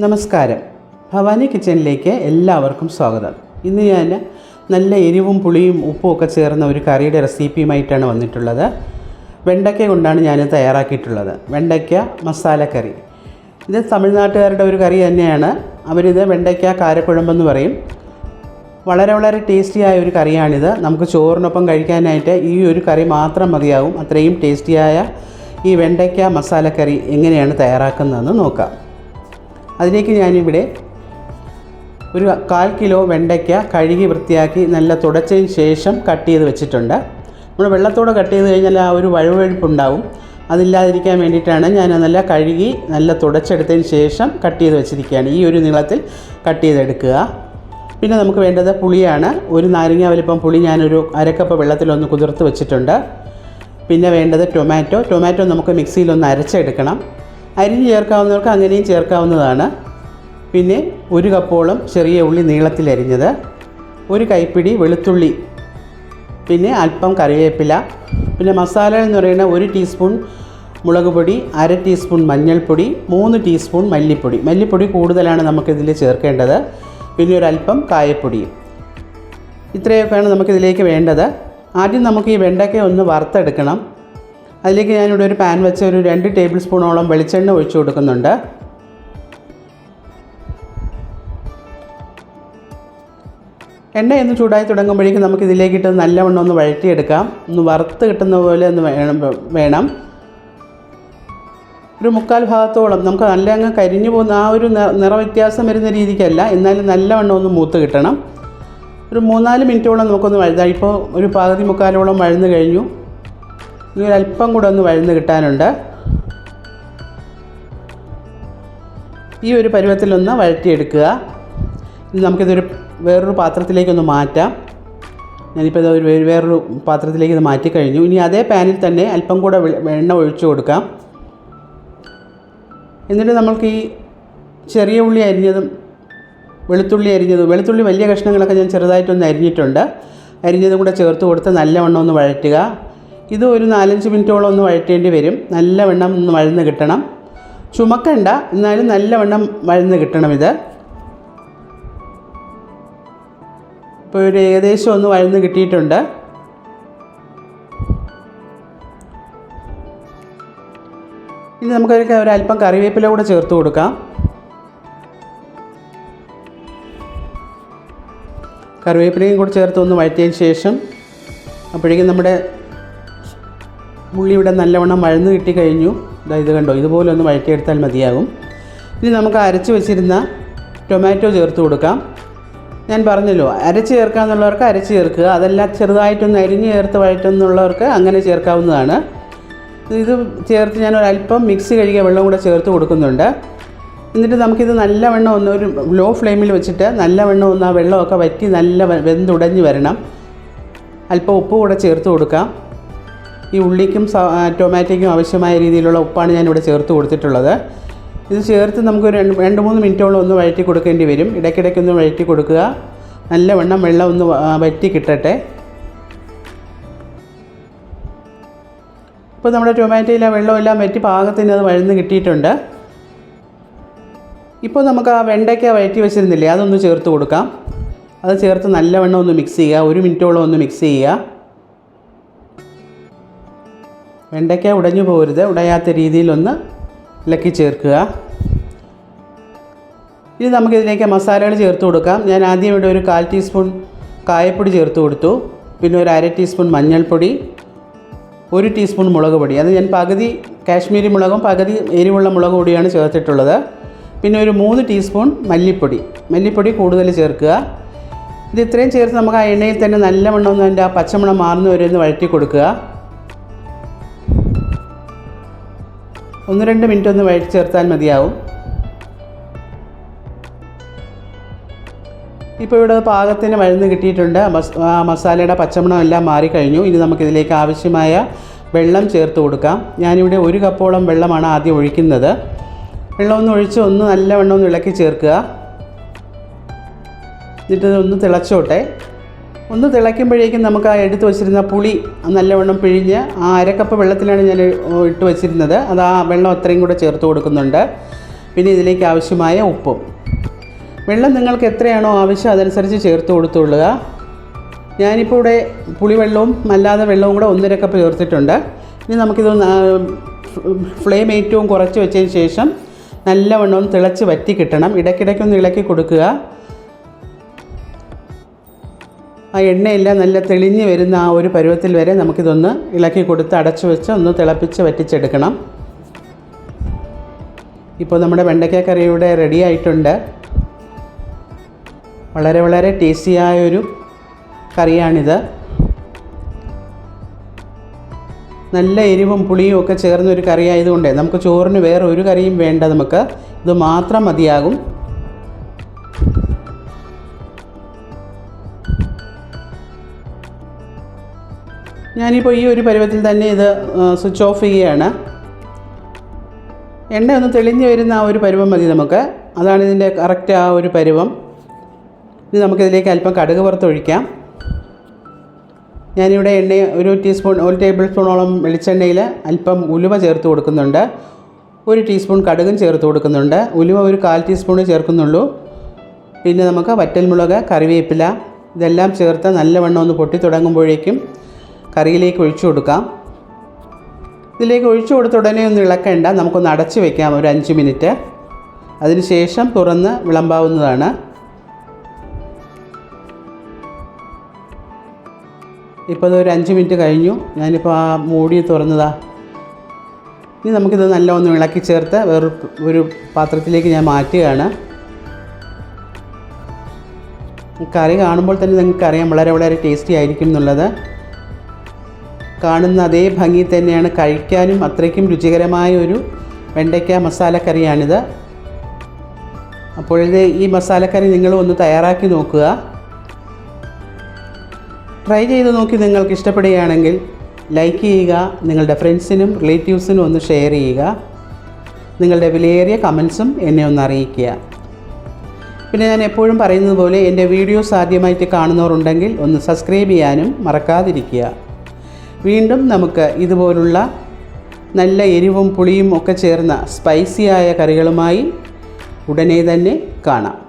നമസ്കാരം. ഭവാനി കിച്ചണിലേക്ക് എല്ലാവർക്കും സ്വാഗതം. ഇന്ന് ഞാൻ നല്ല എരിവും പുളിയും ഉപ്പും ഒക്കെ ചേർന്ന ഒരു കറിയുടെ റെസിപ്പിയുമായിട്ടാണ് വന്നിട്ടുള്ളത്. വെണ്ടയ്ക്ക കൊണ്ടാണ് ഞാൻ തയ്യാറാക്കിയിട്ടുള്ളത്. വെണ്ടയ്ക്ക മസാലക്കറി ഇത് തമിഴ്നാട്ടുകാരുടെ ഒരു കറി തന്നെയാണ്. അവരിത് വെണ്ടയ്ക്ക കാരക്കുഴമ്പെന്ന് പറയും. വളരെ വളരെ ടേസ്റ്റിയായ ഒരു കറിയാണിത്. നമുക്ക് ചോറിനൊപ്പം കഴിക്കാനായിട്ട് ഈ ഒരു കറി മാത്രം മതിയാവും. അത്രയും ടേസ്റ്റിയായ ഈ വെണ്ടയ്ക്ക മസാലക്കറി എങ്ങനെയാണ് തയ്യാറാക്കുന്നതെന്ന് നോക്കാം. അതിലേക്ക് ഞാനിവിടെ ഒരു കാൽ കിലോ വെണ്ടയ്ക്ക കഴുകി വൃത്തിയാക്കി നല്ല തുടച്ചതിന് ശേഷം കട്ട് ചെയ്ത് വെച്ചിട്ടുണ്ട്. നമ്മൾ വെള്ളത്തോടെ കട്ട് ചെയ്ത് കഴിഞ്ഞാൽ ആ ഒരു വഴുവഴുപ്പുണ്ടാവും. അതില്ലാതിരിക്കാൻ വേണ്ടിയിട്ടാണ് ഞാൻ നല്ല കഴുകി നല്ല തുടച്ചെടുത്തതിന് ശേഷം കട്ട് ചെയ്ത് വെച്ചിരിക്കുകയാണ്. ഈ ഒരു നീളത്തിൽ കട്ട് ചെയ്തെടുക്കുക. പിന്നെ നമുക്ക് വേണ്ടത് പുളിയാണ്. ഒരു നാരങ്ങ വലിപ്പം പുളി ഞാനൊരു അരക്കപ്പ് വെള്ളത്തിലൊന്ന് കുതിർത്ത് വെച്ചിട്ടുണ്ട്. പിന്നെ വേണ്ടത് ടൊമാറ്റോ ടൊമാറ്റോ നമുക്ക് മിക്സിയിലൊന്ന് അരച്ചെടുക്കണം. അരിഞ്ഞ് ചേർക്കാവുന്നവർക്ക് അങ്ങനെയും ചേർക്കാവുന്നതാണ്. പിന്നെ ഒരു കപ്പോളം ചെറിയ ഉള്ളി നീളത്തിൽ നീളത്തിലരിഞ്ഞത് ഒരു കൈപ്പിടി വെളുത്തുള്ളി. പിന്നെ അല്പം കറിവേപ്പില. പിന്നെ മസാല എന്ന് പറയുന്ന ഒരു ടീസ്പൂൺ മുളക് പൊടി അര ടീസ്പൂൺ മഞ്ഞൾപ്പൊടി മൂന്ന് ടീസ്പൂൺ മല്ലിപ്പൊടി. മല്ലിപ്പൊടി കൂടുതലാണ് നമുക്കിതിൽ ചേർക്കേണ്ടത്. പിന്നെ ഒരല്പം കായപ്പൊടി. ഇത്രയൊക്കെയാണ് നമുക്കിതിലേക്ക് വേണ്ടത്. ആദ്യം നമുക്ക് ഈ വെണ്ടയ്ക്ക ഒന്ന് വറുത്തെടുക്കണം. അതിലേക്ക് ഞാനിവിടെ ഒരു പാൻ വെച്ച് ഒരു രണ്ട് ടേബിൾ സ്പൂണോളം വെളിച്ചെണ്ണ ഒഴിച്ചു കൊടുക്കുന്നുണ്ട്. എണ്ണ ഒന്ന് ചൂടായി തുടങ്ങുമ്പോഴേക്കും നമുക്ക് ഇതിലേക്കിട്ട് നല്ലവണ്ണം ഒന്ന് വഴറ്റിയെടുക്കാം. ഒന്ന് വറുത്ത് കിട്ടുന്ന പോലെ ഒന്ന് വേണം വേണം. ഒരു മുക്കാൽ ഭാഗത്തോളം നമുക്ക് നല്ല അങ്ങ് കരിഞ്ഞു പോകുന്ന ആ ഒരു നിറവ്യത്യാസം വരുന്ന രീതിക്കല്ല. എന്നാലും നല്ലവണ്ണം ഒന്ന് മൂത്ത് കിട്ടണം. ഒരു മൂന്നാൽ മിനിറ്റോളം നമുക്കൊന്ന് വഴുതാം. ഇപ്പോൾ ഒരു പകുതി മുക്കാലോളം വഴുന്ന് കഴിഞ്ഞു. ഇനി ഒരല്പം കൂടെ ഒന്ന് വഴുന്ന് കിട്ടാനുണ്ട്. ഈ ഒരു പരുവത്തിലൊന്ന് വഴറ്റിയെടുക്കുക. ഇനി നമുക്കിതൊരു വേറൊരു പാത്രത്തിലേക്കൊന്ന് മാറ്റാം. ഞാനിപ്പോൾ ഇത് ഒരു വേറൊരു പാത്രത്തിലേക്ക് ഇത് മാറ്റി കഴിഞ്ഞു. ഇനി അതേ പാനിൽ തന്നെ അല്പം കൂടെ എണ്ണ ഒഴിച്ചു കൊടുക്കാം. എന്നിട്ട് നമ്മൾക്ക് ഈ ചെറിയ ഉള്ളി അരിഞ്ഞതും വെളുത്തുള്ളി അരിഞ്ഞത് വെളുത്തുള്ളി വലിയ കഷ്ണങ്ങളൊക്കെ ഞാൻ ചെറുതായിട്ടൊന്ന് അരിഞ്ഞിട്ടുണ്ട്. അരിഞ്ഞതും കൂടെ ചേർത്ത് കൊടുത്ത് നല്ലവണ്ണം ഒന്ന് വഴറ്റുക. ഇത് ഒരു നാലഞ്ച് മിനിറ്റോളം ഒന്ന് വഴറ്റേണ്ടി വരും. നല്ലവണ്ണം ഒന്ന് വഴന്ന് കിട്ടണം. ചുമക്കണ്ട എന്നാലും നല്ലവണ്ണം വഴന്ന് കിട്ടണം ഇത്. ഇപ്പോൾ ഒരു ഏകദേശം ഒന്ന് വഴന്ന് കിട്ടിയിട്ടുണ്ട്. ഇനി നമുക്കൊരു അല്പം കറിവേപ്പില കൂടെ ചേർത്ത് കൊടുക്കാം. കറിവേപ്പിലയും കൂടി ചേർത്ത് ഒന്ന് വഴറ്റിയതിന് ശേഷം അപ്പോഴേക്കും നമ്മുടെ ഉള്ളി ഇവിടെ നല്ലവണ്ണം വഴന്ന് കിട്ടി കഴിഞ്ഞു. ഇതാ ഇത് കണ്ടോ? ഇതുപോലെ ഒന്ന് വഴറ്റിയെടുത്താൽ മതിയാകും. ഇനി നമുക്ക് അരച്ച് വെച്ചിരുന്ന ടൊമാറ്റോ ചേർത്ത് കൊടുക്കാം. ഞാൻ പറഞ്ഞല്ലോ അരച്ച് ചേർക്കാമെന്നുള്ളവർക്ക് അരച്ച് ചേർക്കുക. അതല്ല ചെറുതായിട്ടൊന്ന് അരിഞ്ഞ് ചേർത്ത് വഴറ്റുന്നുള്ളവർക്ക് അങ്ങനെ ചേർക്കാവുന്നതാണ്. ഇത് ചേർത്ത് ഞാൻ ഒരല്പം മിക്സി കഴുകിയ വെള്ളം കൂടെ ചേർത്ത് കൊടുക്കുന്നുണ്ട്. എന്നിട്ട് നമുക്കിത് നല്ലവണ്ണം ഒന്ന് ഒരു ലോ ഫ്ലെയിമിൽ വെച്ചിട്ട് നല്ലവണ്ണം ഒന്ന് ആ വെള്ളമൊക്കെ വറ്റി നല്ല വെന്തുടഞ്ഞ് വരണം. അല്പം ഉപ്പ് കൂടെ ചേർത്ത് കൊടുക്കാം. ഈ ഉള്ളിക്കും ടൊമാറ്റോയ്ക്കും ആവശ്യമായ രീതിയിലുള്ള ഉപ്പാണ് ഞാനിവിടെ ചേർത്ത് കൊടുത്തിട്ടുള്ളത്. ഇത് ചേർത്ത് നമുക്ക് രണ്ട് രണ്ട് മൂന്ന് മിനിറ്റോളം ഒന്ന് വഴറ്റി കൊടുക്കേണ്ടി വരും. ഇടയ്ക്കിടയ്ക്ക് ഒന്ന് വഴറ്റി കൊടുക്കുക. നല്ലവണ്ണം വെള്ളം ഒന്ന് വറ്റി കിട്ടട്ടെ. ഇപ്പോൾ നമ്മുടെ ടൊമാറ്റോയിലെ വെള്ളമെല്ലാം വറ്റി പാകത്തിന് അത് വഴന്ന് കിട്ടിയിട്ടുണ്ട്. ഇപ്പോൾ നമുക്ക് ആ വെണ്ടയ്ക്ക വഴറ്റി വെച്ചിരുന്നില്ലേ അതൊന്ന് ചേർത്ത് കൊടുക്കാം. അത് ചേർത്ത് നല്ലവണ്ണം ഒന്ന് മിക്സ് ചെയ്യുക. ഒരു മിനിറ്റോളം ഒന്ന് മിക്സ് ചെയ്യുക. വെണ്ടയ്ക്ക ഉടഞ്ഞു പോകരുത് ഉടയാത്ത രീതിയിലൊന്ന് ഇളക്കി ചേർക്കുക. ഇനി നമുക്കിതിലേക്ക് മസാലകൾ ചേർത്ത് കൊടുക്കാം. ഞാൻ ആദ്യം ഇവിടെ ഒരു കാൽ ടീസ്പൂൺ കായപ്പൊടി ചേർത്ത് കൊടുത്തു. പിന്നെ ഒരു അര ടീസ്പൂൺ മഞ്ഞൾപ്പൊടി ഒരു ടീസ്പൂൺ മുളക് പൊടി. അത് ഞാൻ പകുതി കാശ്മീരി മുളകും പകുതി എരിവുള്ള മുളക് പൊടിയാണ് ചേർത്തിട്ടുള്ളത്. പിന്നെ ഒരു മൂന്ന് ടീസ്പൂൺ മല്ലിപ്പൊടി. മല്ലിപ്പൊടി കൂടുതൽ ചേർക്കുക. ഇത് ഇത്രയും ചേർത്ത് നമുക്ക് ആ എണ്ണയിൽ തന്നെ നല്ല മണ്ണം ഒന്ന് അതിന്റെ ആ പച്ചമണം മാറുന്ന വരെ ഒന്ന് വഴറ്റി കൊടുക്കുക. ഒന്ന് രണ്ട് മിനിറ്റ് ഒന്ന് വഴറ്റി ചേർത്താൽ മതിയാവും. ഇപ്പോൾ ഇവിടെ പാകത്തിന് മരുന്ന് കിട്ടിയിട്ടുണ്ട്. ആ മസാലയുടെ പച്ചമണം എല്ലാം മാറിക്കഴിഞ്ഞു. ഇനി നമുക്കിതിലേക്ക് ആവശ്യമായ വെള്ളം ചേർത്ത് കൊടുക്കാം. ഞാനിവിടെ ഒരു കപ്പോളം വെള്ളമാണ് ആദ്യം ഒഴിക്കുന്നത്. വെള്ളം ഒന്ന് ഒഴിച്ച് ഒന്ന് നല്ലവണ്ണം ഒന്ന് ഇളക്കി ചേർക്കുക. എന്നിട്ട് ഒന്ന് തിളച്ചോട്ടെ. ഒന്ന് തിളയ്ക്കുമ്പോഴേക്കും നമുക്ക് ആ എടുത്ത് വെച്ചിരുന്ന പുളി നല്ലവണ്ണം പിഴിഞ്ഞ് ആ അരക്കപ്പ് വെള്ളത്തിലാണ് ഞാൻ ഇട്ട് വെച്ചിരുന്നത്. അത് ആ വെള്ളം അത്രയും കൂടെ ചേർത്ത് കൊടുക്കുന്നുണ്ട്. പിന്നെ ഇതിലേക്ക് ആവശ്യമായ ഉപ്പും. വെള്ളം നിങ്ങൾക്ക് എത്രയാണോ ആവശ്യം അതനുസരിച്ച് ചേർത്ത് കൊടുത്തുകൊള്ളുക. ഞാനിപ്പോൾ ഇവിടെ പുളിവെള്ളവും അല്ലാതെ വെള്ളവും കൂടെ ഒന്നര കപ്പ് ചേർത്തിട്ടുണ്ട്. ഇനി നമുക്കിത് ഫ്ലെയിം ഏറ്റവും കുറച്ച് വെച്ചതിന് ശേഷം നല്ലവണ്ണം തിളച്ച് വറ്റി കിട്ടണം. ഇടയ്ക്കിടയ്ക്കൊന്ന് ഇളക്കി കൊടുക്കുക. ആ എണ്ണയെല്ലാം നല്ല തെളിഞ്ഞ് വരുന്ന ആ ഒരു പരുവത്തിൽ വരെ നമുക്കിതൊന്ന് ഇളക്കി കൊടുത്ത് അടച്ചു വെച്ച് ഒന്ന് തിളപ്പിച്ച് വറ്റിച്ചെടുക്കണം. ഇപ്പോൾ നമ്മുടെ വെണ്ടയ്ക്ക കറിയുടെ റെഡി ആയിട്ടുണ്ട്. വളരെ വളരെ ടേസ്റ്റിയായൊരു കറിയാണിത്. നല്ല എരിവും പുളിയും ഒക്കെ ചേർന്നൊരു കറി ആയതുകൊണ്ട് നമുക്ക് ചോറിന് വേറെ ഒരു കറിയും വേണ്ട നമുക്ക്. ഇത് മാത്രം മതിയാകും. ഞാനിപ്പോൾ ഈ ഒരു പരുവത്തിൽ തന്നെ ഇത് സ്വിച്ച് ഓഫ് ചെയ്യുകയാണ്. എണ്ണ ഒന്ന് തെളിഞ്ഞ് വരുന്ന ആ ഒരു പരുവം മതി നമുക്ക്. അതാണ് ഇതിന്റെ കറക്റ്റ് ആ ഒരു പരുവം. ഇനി നമുക്കിതിലേക്ക് അല്പം കടുക് വറുത്തൊഴിക്കാം. ഞാനിവിടെ എണ്ണ ഒരു ടീസ്പൂൺ ഒരു ടേബിൾ സ്പൂണോളം വെളിച്ചെണ്ണയിൽ അല്പം ഉലുവ ചേർത്ത് കൊടുക്കുന്നുണ്ട്. ഒരു ടീസ്പൂൺ കടുകും ചേർത്ത് കൊടുക്കുന്നുണ്ട്. ഉലുവ ഒരു കാൽ ടീസ്പൂൺ ചേർക്കുന്നുള്ളൂ. പിന്നെ നമുക്ക് വറ്റൽമുളക് കറിവേപ്പില ഇതെല്ലാം ചേർത്ത് നല്ലവണ്ണം ഒന്ന് പൊട്ടി തുടങ്ങുമ്പോഴേക്കും കറിയിലേക്ക് ഒഴിച്ചു കൊടുക്കാം. ഇതിലേക്ക് ഒഴിച്ചു കൊടുത്ത ഉടനെ ഒന്ന് ഇളക്കേണ്ട. നമുക്കൊന്ന് അടച്ചു വയ്ക്കാം ഒരു അഞ്ച് മിനിറ്റ്. അതിനുശേഷം തുറന്ന് വിളമ്പാവുന്നതാണ്. ഇപ്പോൾ ഒരു അഞ്ച് മിനിറ്റ് കഴിഞ്ഞു. ഞാനിപ്പോൾ ആ മൂടി തുറന്നതാ. ഇനി നമുക്കിത് നല്ല ഒന്ന് ഇളക്കി ചേർത്ത് വേറൊരു ഒരു പാത്രത്തിലേക്ക് ഞാൻ മാറ്റുകയാണ്. കറി കാണുമ്പോൾ തന്നെ നിങ്ങൾക്ക് അറിയാം വളരെ വളരെ ടേസ്റ്റി ആയിരിക്കും എന്നുള്ളത്. കാണുന്ന അതേ ഭംഗി തന്നെയാണ് കഴിക്കാനും അത്രയ്ക്കും രുചികരമായ ഒരു വെണ്ടയ്ക്ക മസാലക്കറിയാണിത് അപ്പോൾ ഈ മസാലക്കറി നിങ്ങൾ ഒന്ന് തയ്യാറാക്കി നോക്കുക. ട്രൈ ചെയ്ത് നോക്കി നിങ്ങൾക്ക് ഇഷ്ടപ്പെടുകയാണെങ്കിൽ ലൈക്ക് ചെയ്യുക നിങ്ങളുടെ ഫ്രണ്ട്സിനും റിലേറ്റീവ്സിനും ഒന്ന് ഷെയർ ചെയ്യുക. നിങ്ങളുടെ വിലയേറിയ കമൻസും എന്നെ ഒന്ന് അറിയിക്കുക. പിന്നെ ഞാൻ എപ്പോഴും പറയുന്നത് പോലെ എന്റെ വീഡിയോസ് ആദ്യമായിട്ട് കാണുന്നവരുണ്ടെങ്കിൽ ഒന്ന് സബ്സ്ക്രൈബ് ചെയ്യാനും മറക്കാതിരിക്കുക. വീണ്ടും നമുക്ക് ഇതുപോലുള്ള നല്ല എരിവും പുളിയും ഒക്കെ ചേർന്ന സ്പൈസിയായ കറികളുമായി ഉടനെ തന്നെ കാണാം.